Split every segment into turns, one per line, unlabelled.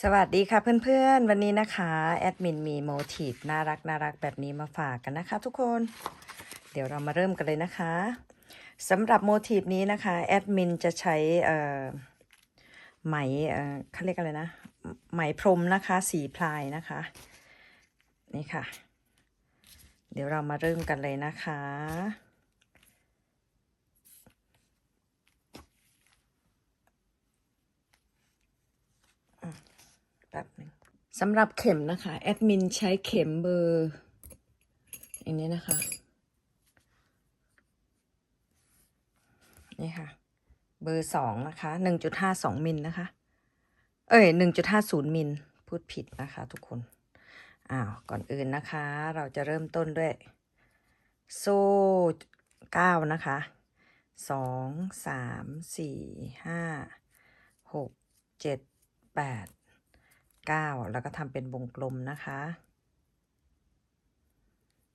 สวัสดีค่ะเพื่อนๆ วันนี้นะคะแอดมินมีโมทีฟน่ารักน่ารักแบบนี้มาฝากกันนะคะทุกคน เดี๋ยวเรามาเริ่มกันเลยนะคะสำหรับโมทีฟนี้นะคะแอดมินจะใช้เอ่อไหมเอ่อเขาเรียกอะไรนะ ไหมพรมนะคะสีพลายนะคะ นี่ค่ะ เดี๋ยวเรามาเริ่มกันเลยนะคะ แป๊บหนึงสำหรับเข็มนะคะแอดมินใช้เข็มเบอร์อย่างนี้นะคะ นี่ค่ะ เบอร์สองนะคะหนึ่งจุดห้าสองมิลนะคะ เอ้ยหนึ่งจุดห้าศูนย์มิลพูดผิดนะคะทุกคนอ้าวก่อนอื่นนะคะ เราจะเริ่มต้นด้วยโซ่เก้านะคะสองสามสี่ห้าหกเจ็ดแปด เก้าแล้วก็ทำเป็นวงกลมนะคะ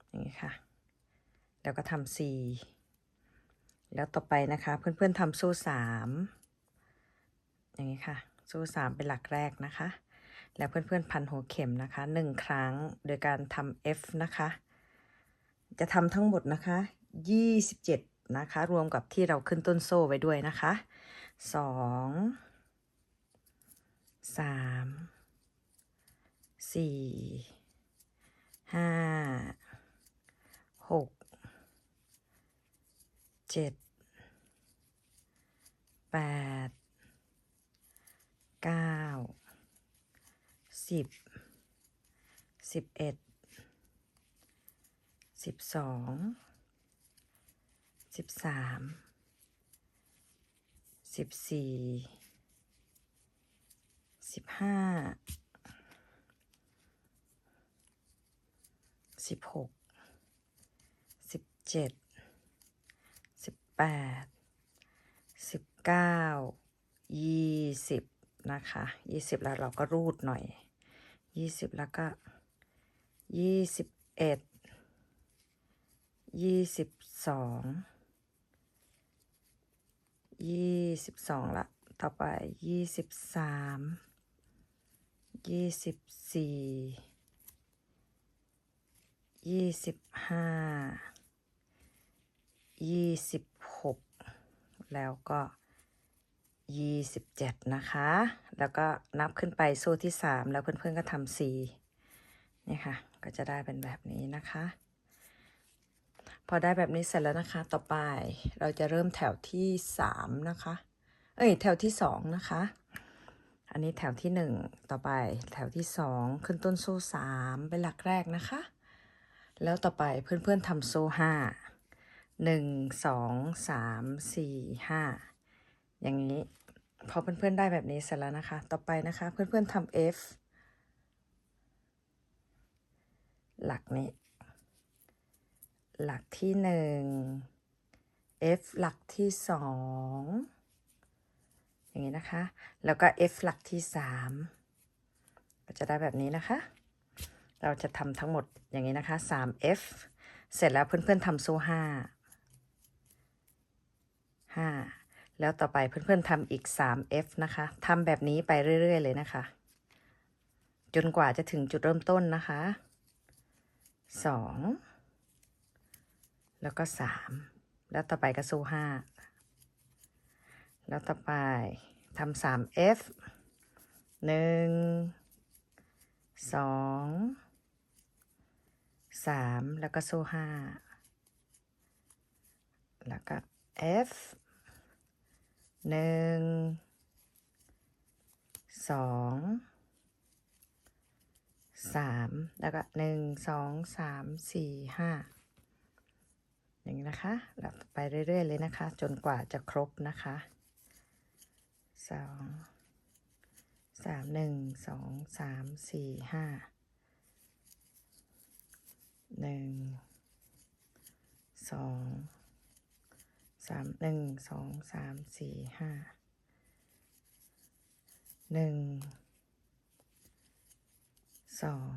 อย่างนี้ค่ะ แล้วก็ทำสี่แล้วต่อไปนะคะ เพื่อนๆทำโซ่สามอย่างนี้ค่ะ โซ่สามเป็นหลักแรกนะคะ แล้วเพื่อนๆพันหัวเข็มนะคะหนึ่งครั้งโดยการทำ F นะคะ จะทำทั้งหมดนะคะยี่สิบเจ็ดนะคะ รวมกับที่เราขึ้นต้นโซ่ไว้ด้วยนะคะสองสาม สี่ห้าหกเจ็ดแปดเก้าสิบสิบเอ็ดสิบสองสิบสามสิบสี่สิบห้า สิบหกสิบเจ็ดสิบแปดสิบเก้ายี่สิบนะคะยี่สิบแล้วเราก็รูดหน่อยยี่สิบแล้วก็ยี่สิบเอ็ดยี่สิบสองยี่สิบสองละต่อไปยี่สิบสามยี่สิบสี่ ยี่สิบห้ายี่สิบหกแล้วก็ยี่สิบเจ็ดนะคะ แล้วก็นับขึ้นไปโซ่ที่สามแล้วเพื่อนๆก็ทำสี่นี่ค่ะ ก็จะได้เป็นแบบนี้นะคะ พอได้แบบนี้เสร็จแล้วนะคะ ต่อไปเราจะเริ่มแถวที่สามนะคะ เอ้ย แถวที่สองนะคะ อันนี้แถวที่หนึ่งต่อไปแถวที่สองขึ้นต้นโซ่สามเป็นหลักแรกนะคะ แล้วต่อไปเพื่อนๆทำโซ่ห้าหนึ่งสองสามสี่ห้าอย่างนี้ พอเพื่อนๆได้แบบนี้เสร็จแล้วนะคะ ต่อไปนะคะ เพื่อนๆทำ F หลักนี้ หลักที่หนึ่ง F หลักที่สองอย่างนี้นะคะ แล้วก็ F หลักที่สามก็จะได้แบบนี้นะคะ เราจะทำทั้งหมดอย่างนี้นะคะ 3F เสร็จแล้วเพื่อนๆทำโซ่ห้าห้าแล้วต่อไปเพื่อนๆทำอีก 3F นะคะทำแบบนี้ไปเรื่อย ๆ เลยนะคะ จนกว่าจะถึงจุดเริ่มต้นนะคะ 2 แล้วก็ 3 แล้วต่อไปก็โซ่ห้าแล้วต่อไปทำ 3F หนึ่งสอง สามแล้วก็โซ่ห้าแล้วก็ F หนึ่งสองสามแล้วก็หนึ่งสองสามสี่ห้าอย่างนี้นะคะแล้วไปเรื่อย ๆ เลยนะคะ จนกว่าจะครบนะคะสองสามหนึ่งสองสามสี่ห้า หนึ่งสองสามหนึ่งสองสามสี่ห้าหนึ่งสอง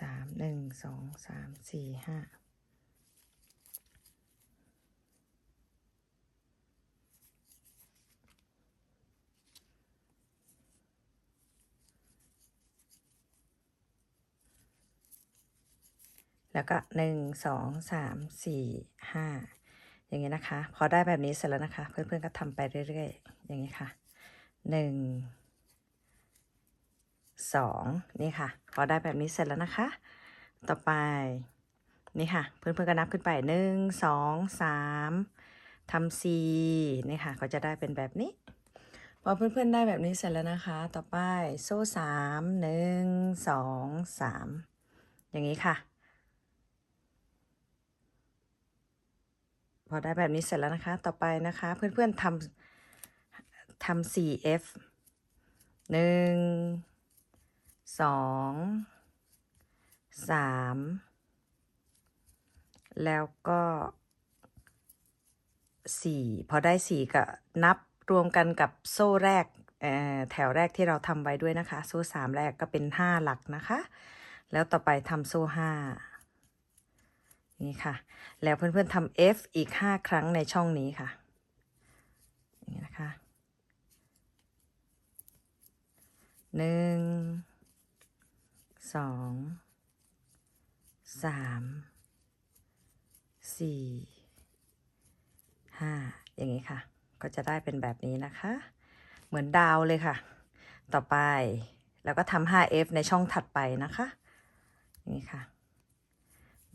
สามหนึ่งสองสามสี่ห้า แล้วก็หนึ่งสองสามสี่ห้าอย่างนี้นะคะ พอได้แบบนี้เสร็จแล้วนะคะ เพื่อนๆก็ทำไปเรื่อยๆ อย่างนี้ค่ะหนึ่งสองนี่ค่ะ พอได้แบบนี้เสร็จแล้วนะคะ ต่อไปนี่ค่ะ เพื่อนๆก็นับขึ้นไปหนึ่งสองสามทำสี่นี่ค่ะ ก็จะได้เป็นแบบนี้พอเพื่อนๆได้แบบนี้เสร็จแล้วนะคะ ต่อไปโซ่สามหนึ่งสองสามอย่างนี้ค่ะ อได้แบบนี้เสร็จแล้วนะคะ ต่อไปนะคะ เพื่อนๆทำทำ 4F หนึ่งสองสามแล้วก็สี่พอได้สี่ก็นับรวมกันกับโซ่แรกแถวแรกที่เราทำไว้ด้วยนะคะ โซ่สามแรกก็เป็นห้าหลักนะคะ แล้วต่อไปทำโซ่ห้า นี่ค่ะ แล้วเพื่อนๆทำ F อีก 5 ครั้งในช่องนี้ค่ะอย่างนี้นะคะหนึ่งสองสามสี่ห้าอย่างนี้ค่ะ ก็จะได้เป็นแบบนี้นะคะ เหมือนดาวเลยค่ะ ต่อไป แล้วก็ทำ 5F ในช่องถัดไปนะคะ นี้ค่ะ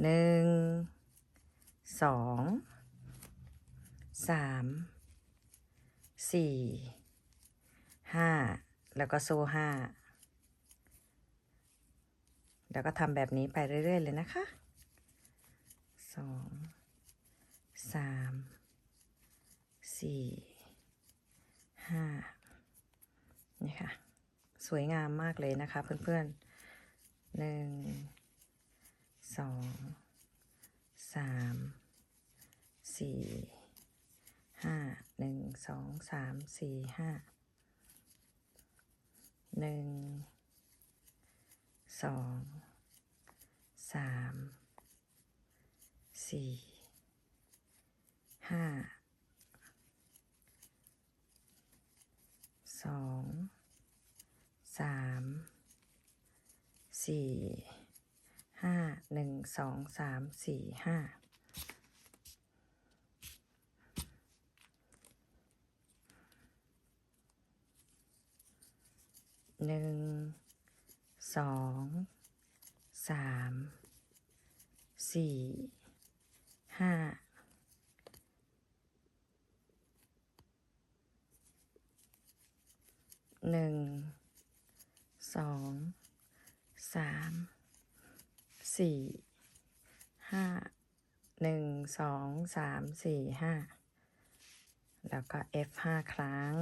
หนึ่งสองสามสี่ห้าแล้วก็โซ่ห้าแล้วก็ทำแบบนี้ไปเรื่อย ๆ เลยนะคะสองสามสี่ห้านี่ค่ะ สวยงามมากเลยนะคะเพื่อนๆหนึ่ง สองสามสี่ห้าหนึ่งสองสามสี่ห้าหนึ่งสองสามสี่ห้าสองสามสี่ ห้าหนึ่งสองสามสี่ห้าหนึ่งสองสามสี่ห้าหนึ่งสองสาม สี่ห้าหนึ่งสองสามสี่ห้าแล้วก็ F ห้าครั้ง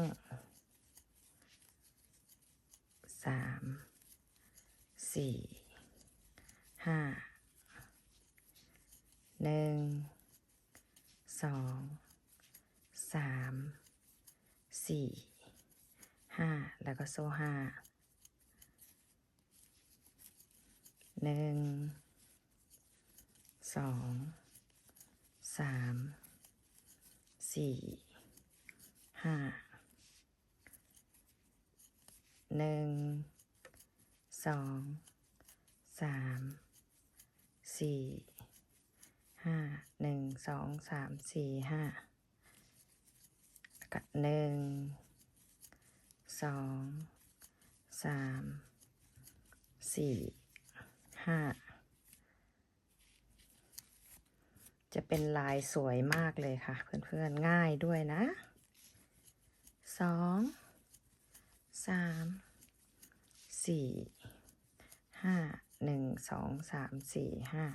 สามสี่ห้าหนึ่งสองสามสี่ห้าแล้วก็โซ่ห้าหนึ่ง สองสามสี่ห้าหนึ่งสองสามสี่ห้าหนึ่งสองสามสี่ห้าแล้วก็หนึ่งสองสามสี่ห้า จะเป็นลายสวยมากเลยค่ะ เพื่อนๆง่ายด้วยนะสองสามสี่ห้าหนึ่งสองสามสี่ห้า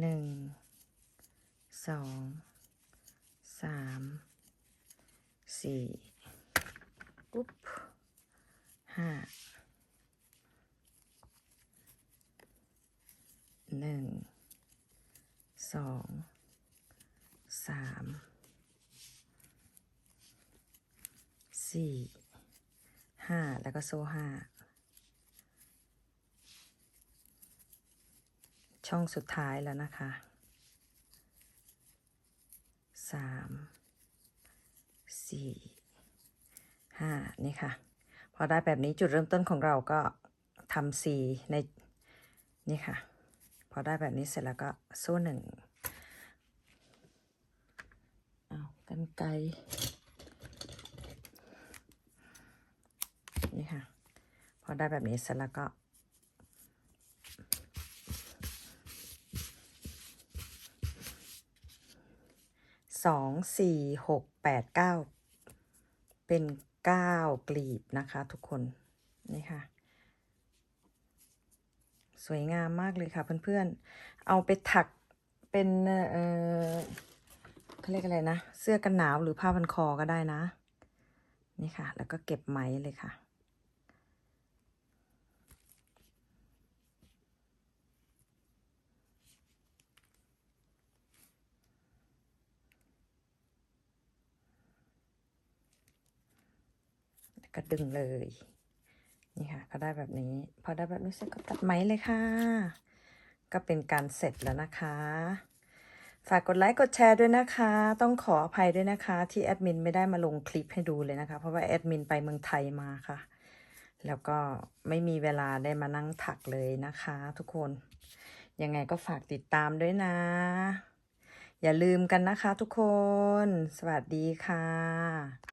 หนึ่งสองสามสี่อุ๊บห้าหนึ่ง สองสามสี่ห้าแล้วก็โซ่ห้าช่องสุดท้ายแล้วนะคะสามสี่ห้านี่ค่ะ พอได้แบบนี้จุดเริ่มต้นของเราก็ทำสี่ในนี่ค่ะ พอได้แบบนี้เสร็จแล้วก็โซ่หนึ่งเอากันไกนี่ค่ะ พอได้แบบนี้เสร็จแล้วก็ สองสี่หกแปดเก้าเป็นเก้ากลีบนะคะทุกคน นี่ค่ะ สวยงามมากเลยค่ะเพื่อนๆ เอาไปถักเป็นเออเขาเรียกอะไรนะ เสื้อกันหนาวหรือผ้าพันคอก็ได้นะ นี่ค่ะ แล้วก็เก็บไหมเลยค่ะแล้วก็ดึงเลย ก็ได้แบบนี้ พอได้แบบนี้เสร็จก็ตัดไหมเลยค่ะ ก็เป็นการเสร็จแล้วนะคะ ฝากกดไลค์กดแชร์ด้วยนะคะ ต้องขออภัยด้วยนะคะ ที่แอดมินไม่ได้มาลงคลิปให้ดูเลยนะคะ เพราะว่าแอดมินไปเมืองไทยมาค่ะ แล้วก็ไม่มีเวลาได้มานั่งถักเลยนะคะ ทุกคน ยังไงก็ฝากติดตามด้วยนะ อย่าลืมกันนะคะ ทุกคน สวัสดีค่ะ